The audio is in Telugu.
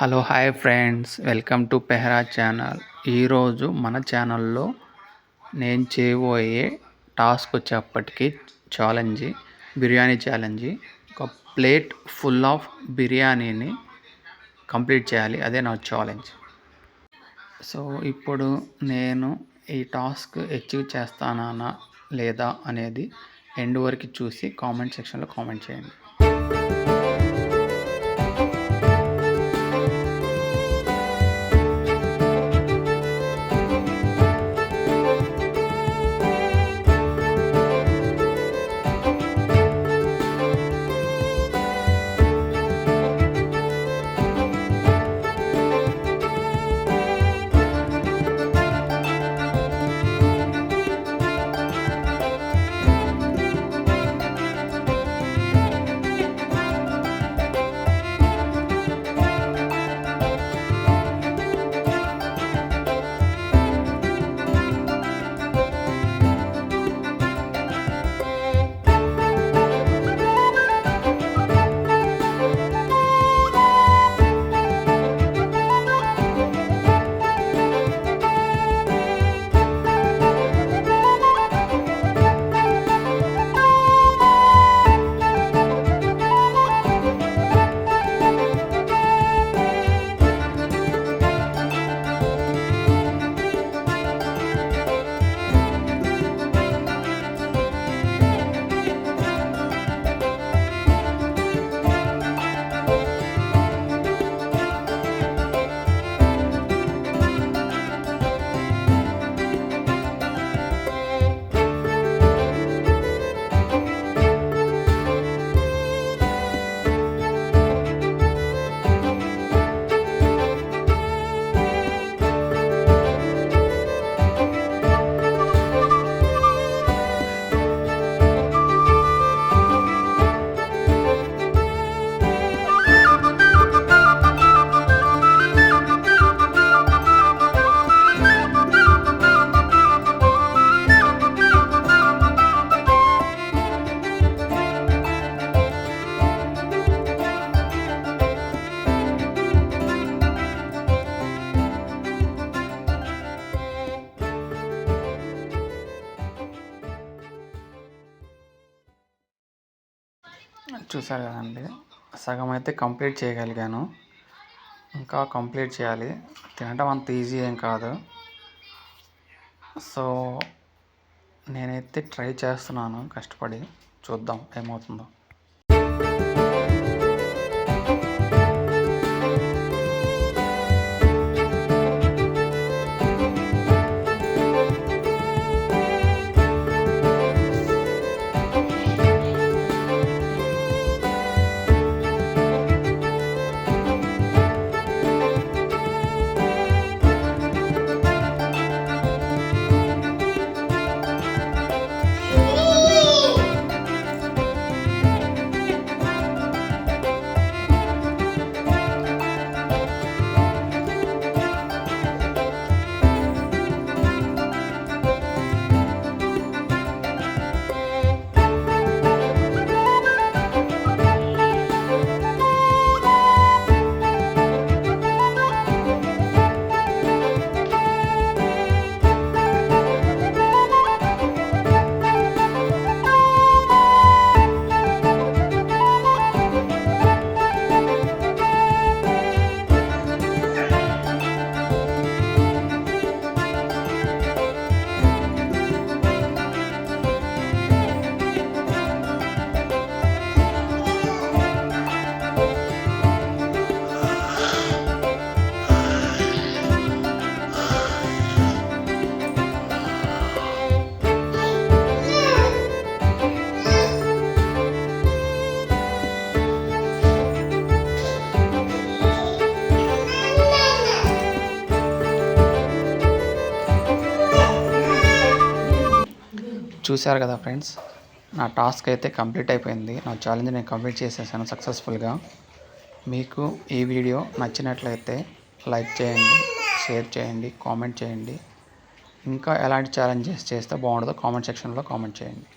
Hello hi friends. Welcome to పెహరా channel. ఈరోజు మన ఛానల్లో నేను చేయబోయే టాస్క్ వచ్చేప్పటికి ఛాలెంజ్ బిర్యానీ ఛాలెంజ్ ఒక ప్లేట్ ఫుల్ ఆఫ్ బిర్యానీని కంప్లీట్ చేయాలి. అదే నా ఛాలెంజ్ సో ఇప్పుడు నేను ఈ టాస్క్ అచీవ్ చేస్తానా లేదా అనేది ఎండ్ వరకు చూసి కామెంట్ సెక్షన్లో కామెంట్ చేయండి. చూసారు కదండి. సగం అయితే కంప్లీట్ చేయగలిగాను. ఇంకా కంప్లీట్ చేయాలి. తినడం అంత ఈజీ ఏం కాదు. సో నేనైతే ట్రై చేస్తున్నాను. కష్టపడి చూద్దాం ఏమవుతుందో. చూశారు కదా ఫ్రెండ్స్? నా టాస్క్ అయితే కంప్లీట్ అయిపోయింది. నా ఛాలెంజ్ నేను కంప్లీట్ చేసేసాను సక్సెస్ఫుల్గా. మీకు ఈ వీడియో నచ్చినట్లయితే లైక్ చేయండి షేర్ చేయండి కామెంట్ చేయండి. ఇంకా ఎలాంటి ఛాలెంజెస్ చేస్తే బాగుంటుందో కామెంట్ సెక్షన్లో కామెంట్ చేయండి.